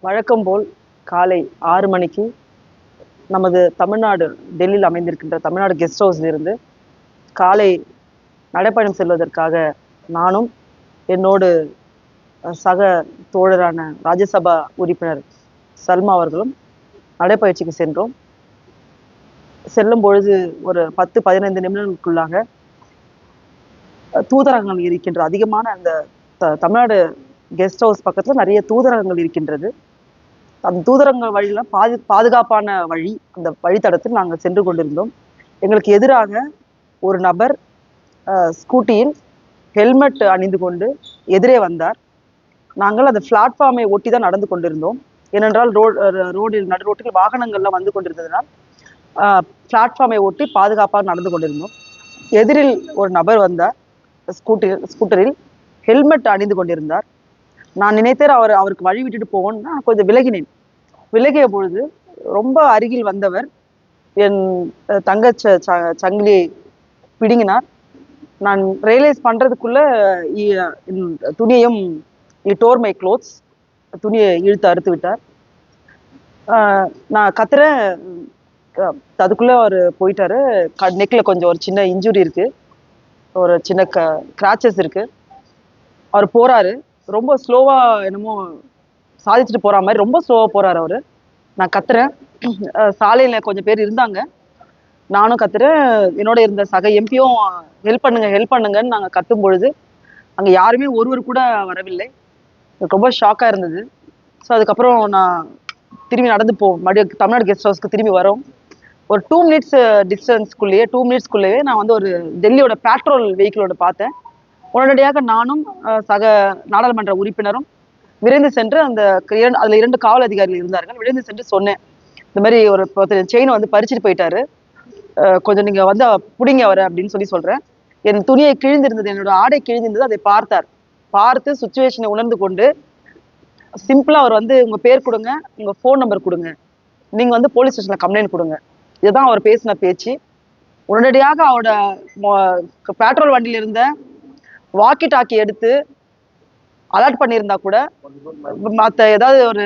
வழக்கம் போல் காலை ஆறு மணிக்கு நமது தமிழ்நாடு டெல்லியில் அமைந்திருக்கின்ற தமிழ்நாடு கெஸ்ட் ஹவுஸில் இருந்து காலை நடைப்பயணம் செல்வதற்காக நானும் என்னோடு சக தோழரான ராஜ்யசபா உறுப்பினர் சல்மா அவர்களும் நடைப்பயிற்சிக்கு சென்றோம். செல்லும் பொழுது ஒரு பத்து பதினைந்து நிமிடங்களுக்குள்ளாக தூதரகங்கள் இருக்கின்ற அதிகமான அந்த த- தமிழ்நாடு கெஸ்ட் ஹவுஸ் பக்கத்துல நிறைய தூதரகங்கள் இருக்கின்றது. அந்த தூதரங்கள் வழியில பாது பாதுகாப்பான வழி அந்த வழித்தடத்தில் நாங்கள் சென்று கொண்டிருந்தோம். எங்களுக்கு எதிராக ஒரு நபர் ஸ்கூட்டியில் ஹெல்மெட் அணிந்து கொண்டு எதிரே வந்தார். நாங்கள் அந்த பிளாட்ஃபார்மை ஒட்டி தான் நடந்து கொண்டிருந்தோம். ஏனென்றால் ரோடு ரோடில் நடு ரோட்டில் வாகனங்கள்லாம் வந்து கொண்டிருந்ததனால் பிளாட்ஃபார்மை ஒட்டி பாதுகாப்பாக நடந்து கொண்டிருந்தோம். எதிரில் ஒரு நபர் வந்தார். ஸ்கூட்டர் ஸ்கூட்டரில் ஹெல்மெட் அணிந்து கொண்டிருந்தார். நான் நினைத்தேன் அவர் அவருக்கு வழி விட்டுட்டு போவோன்னு நான் கொஞ்சம் விலகினேன். விலகிய பொழுது ரொம்ப அருகில் வந்தவர் என் தங்க தங்கச்ச ச- சங்கிலியை பிடுங்கினார். நான் ரியலைஸ் பண்ணுறதுக்குள்ளே இ- துணியையும் இ டோர் மை க்ளோத்ஸ் துணியை இழுத்து அறுத்து விட்டார். நான் கத்துறேன். அதுக்குள்ளே அவர் போயிட்டாரு. நெக்கில் கொஞ்சம் ஒரு சின்ன இன்ஜுரி இருக்குது ஒரு சின்ன க கிராச்சஸ் இருக்குது அவர் போகிறாரு ரொம்ப ஸ்லோவா என்னமோ சாதிச்சுட்டு போற மாதிரி ரொம்ப ஸ்லோவா போறாரு அவரு. நான் கத்துறேன். சாலையில கொஞ்சம் பேர் இருந்தாங்க. நானும் கத்துறேன். என்னோட இருந்த சக எம்பியும் ஹெல்ப் பண்ணுங்க ஹெல்ப் பண்ணுங்கன்னு நாங்க கத்தும் பொழுது அங்க யாருமே ஒருவர் கூட வரவில்லை. எனக்கு ரொம்ப ஷாக்கா இருந்தது. ஸோ அதுக்கப்புறம் நான் திரும்பி நடந்து போவோம் மறுபடியும் தமிழ்நாடு கெஸ்ட் ஹவுஸ்க்கு திரும்பி வரோம். ஒரு டூ மினிட்ஸ் டிஸ்டன்ஸ்க்குள்ளேயே டூ மினிட்ஸ்க்குள்ளேயே நான் வந்து ஒரு டெல்லியோட பேட்ரோல் வெஹிக்கிளோட பார்த்தேன். உடனடியாக நானும் சக நாடாளுமன்ற உறுப்பினரும் விரைந்து சென்று அந்த அதுல இரண்டு காவல் அதிகாரிகள் இருந்தார்கள். விரைந்து சென்று சொன்னேன். இந்த மாதிரி ஒரு செயினை வந்து பறிச்சுட்டு போயிட்டாரு. கொஞ்சம் நீங்க வந்து பிடிங்க அவரை அப்படின்னு சொல்லி சொல்றேன். என் துணியை கிழிந்திருந்தது என்னோட ஆடை கிழிந்திருந்தது அதை பார்த்தார். பார்த்து சுச்சுவேஷனை உணர்ந்து கொண்டு சிம்பிளா அவர் வந்து உங்க பேர் கொடுங்க உங்க ஃபோன் நம்பர் கொடுங்க. நீங்க வந்து போலீஸ் ஸ்டேஷன்ல கம்ப்ளைண்ட் கொடுங்க. இதுதான் அவர் பேசின பேச்சு. உடனடியாக அவரோட பெட்ரோல் வண்டியில இருந்த வாக்கி டாக்கி எடுத்து அலர்ட் பண்ணியிருந்தா கூட மற்ற ஏதாவது ஒரு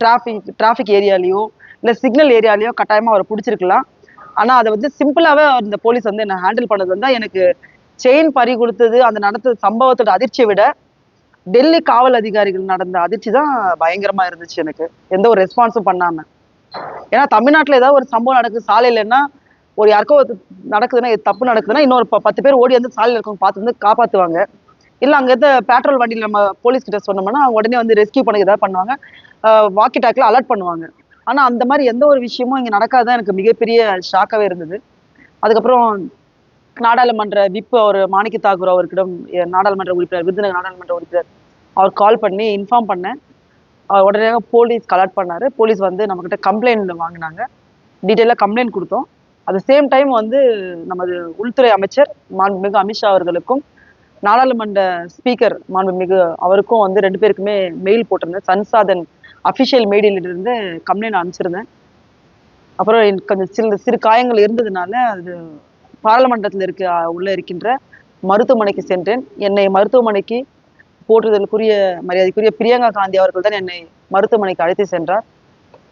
டிராஃபிக் டிராஃபிக் ஏரியாலேயோ இல்லை சிக்னல் ஏரியாலேயோ கட்டாயமாக அவரை பிடிச்சிருக்கலாம். ஆனால் அதை வந்து சிம்பிளாகவே இந்த போலீஸ் வந்து என்னை ஹேண்டில் பண்ணது வந்து எனக்கு செயின் பறி கொடுத்தது அந்த நடந்த சம்பவத்தோட அதிர்ச்சியை விட டெல்லி காவல் அதிகாரிகள் நடந்த அதிர்ச்சி தான் பயங்கரமா இருந்துச்சு எனக்கு. எந்த ஒரு ரெஸ்பான்ஸும் பண்ணாம. ஏன்னா தமிழ்நாட்டில் ஏதாவது ஒரு சம்பவம் நடக்குது சாலையிலன்னா ஒரு யாருக்கோ ஒரு நடக்குதுன்னா தப்பு நடக்குதுன்னா இன்னொரு பத்து பேர் ஓடி வந்து சாலையில் இருக்கவங்க பார்த்து வந்து காப்பாற்றுவாங்க இல்லை அங்கேருந்து பெட்ரோல் வண்டியில் நம்ம போலீஸ் கிட்ட சொன்னோம்னா அவங்க உடனே வந்து ரெஸ்கியூ பண்ண ஏதாவது பண்ணுவாங்க. வாக்கி டாக்ல அலர்ட் பண்ணுவாங்க. ஆனால் அந்த மாதிரி எந்த ஒரு விஷயமும் இங்கே நடக்காதான் எனக்கு மிகப்பெரிய ஷாக்காகவே இருந்தது. அதுக்கப்புறம் நாடாளுமன்ற விப்பு அவர் மாணிக்க தாக்கூர் அவர்கிடம் நாடாளுமன்ற உறுப்பினர் விருதுநகர் நாடாளுமன்ற உறுப்பினர் அவர் கால் பண்ணி இன்ஃபார்ம் பண்ணேன். அவர் உடனே போலீஸ் அலர்ட் பண்ணார். போலீஸ் வந்து நம்மக்கிட்ட கம்ப்ளைண்ட் வாங்கினாங்க. டீட்டெயிலாக கம்ப்ளைண்ட் கொடுத்தோம். அட் சேம் டைம் வந்து நமது உள்துறை அமைச்சர் மாண்புமிகு அமித்ஷா அவர்களுக்கும் நாடாளுமன்ற ஸ்பீக்கர் மாண்புமிகு அவருக்கும் வந்து ரெண்டு பேருக்குமே மெயில் போட்டிருந்தேன். சன்சாதன் அஃபிஷியல் மெயிலிலிருந்து கம்ப்ளைண்ட் அனுப்பிச்சிருந்தேன். அப்புறம் எனக்கு கொஞ்சம் சிறு சிறு காயங்கள் இருந்ததுனால அது பாராளுமன்றத்தில் இருக்க உள்ள இருக்கின்ற மருத்துவமனைக்கு சென்றேன். என்னை மருத்துவமனைக்கு போற்றுதலுக்குரிய மரியாதைக்குரிய பிரியங்கா காந்தி அவர்கள் தான் என்னை மருத்துவமனைக்கு அழைத்து சென்றார்.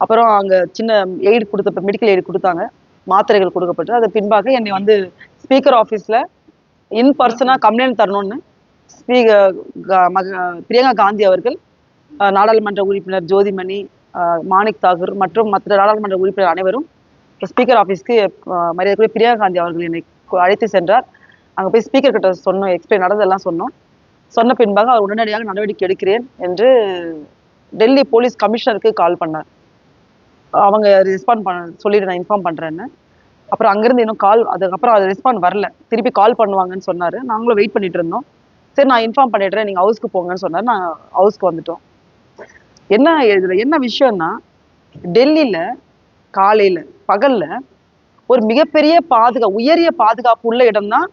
அப்புறம் அங்கே சின்ன எய்டு கொடுத்த மெடிக்கல் எய்டு கொடுத்தாங்க. மாத்திரைகள் கொடுக்கப்பட்டு அது பின்பாக என்னை வந்து ஸ்பீக்கர் ஆஃபீஸில் இன் பர்சனாக கம்ப்ளைண்ட் தரணும்னு ஸ்பீக்கர் பிரியங்கா காந்தி அவர்கள் நாடாளுமன்ற உறுப்பினர் ஜோதிமணி மாணிக் தாகூர் மற்றும் மற்ற நாடாளுமன்ற உறுப்பினர் அனைவரும் ஸ்பீக்கர் ஆஃபீஸ்க்கு அஹ், மரியாதைக்குரிய பிரியங்கா காந்தி அவர்கள் என்னை அழைத்து சென்றார். அங்கே போய் ஸ்பீக்கர் கிட்ட சொன்னோம் எக்ஸ்பிளைன் நடந்ததெல்லாம் சொன்னோம். சொன்ன பின்பாக அவர் உடனடியாக நடவடிக்கை எடுக்கிறேன் என்று டெல்லி போலீஸ் கமிஷனருக்கு கால் பண்ணார். அவங்க ரெஸ்பாண்ட் பண்ண சொல்லிட்டு நான் இன்ஃபார்ம் பண்ணுறேன்னு அப்புறம் அங்கேருந்து இன்னும் கால் அதுக்கப்புறம் அது ரெஸ்பாண்ட் வரல. திருப்பி கால் பண்ணுவாங்கன்னு சொன்னார். நாங்களும் வெயிட் பண்ணிட்டு இருந்தோம். சரி நான் இன்ஃபார்ம் பண்ணிடுறேன். நீங்கள் ஹவுஸ்க்கு போங்கன்னு சொன்னார். நான் ஹவுஸ்க்கு வந்துட்டோம். என்ன இதில் என்ன விஷயம்னா டெல்லியில் காலையில் பகலில் ஒரு மிகப்பெரிய பாதுகா உயரிய பாதுகாப்பு உள்ள இடம் தான்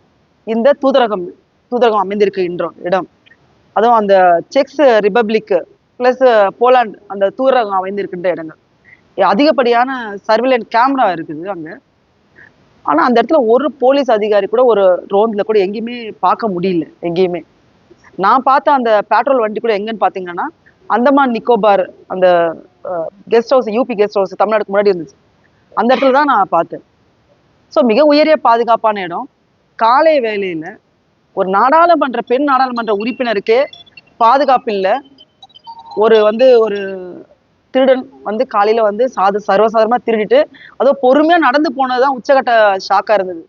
இந்த தூதரகம் தூதரகம் அமைந்திருக்கு இன்றம் இடம். அதுவும் அந்த செக்ஸ் ரிபப்ளிக் ப்ளஸ் போலாண்ட் அந்த தூதரகம் அமைந்திருக்கின்ற இடங்கள். அதிகப்படியான சர்விலன்ஸ் கேமரா இருக்குது அங்கே. ஆனால் அந்த இடத்துல ஒரு போலீஸ் அதிகாரி கூட ஒரு ரோந்தில் கூட எங்கேயுமே பார்க்க முடியல எங்கேயுமே. நான் பார்த்த அந்த பெட்ரோல் வண்டி கூட எங்கன்னு பார்த்தீங்கன்னா அந்தமான் நிக்கோபார் அந்த guest house UP guest house தமிழ்நாடுக்கு முன்னாடி இருந்துச்சு. அந்த இடத்துல தான் நான் பார்த்தேன். ஸோ மிக உயரிய பாதுகாப்பான இடம். காலை வேலையில் ஒரு நாடாளுமன்ற பெண் நாடாளுமன்ற உறுப்பினருக்கே பாதுகாப்பு இல்லை. ஒரு வந்து ஒரு திருடன் வந்து காலையில வந்து சாது சர்வசாதாரணமா திருடிட்டு அதோ பொறுமையா நடந்து போனதுதான் உச்சகட்ட ஷாக்கா இருந்தது.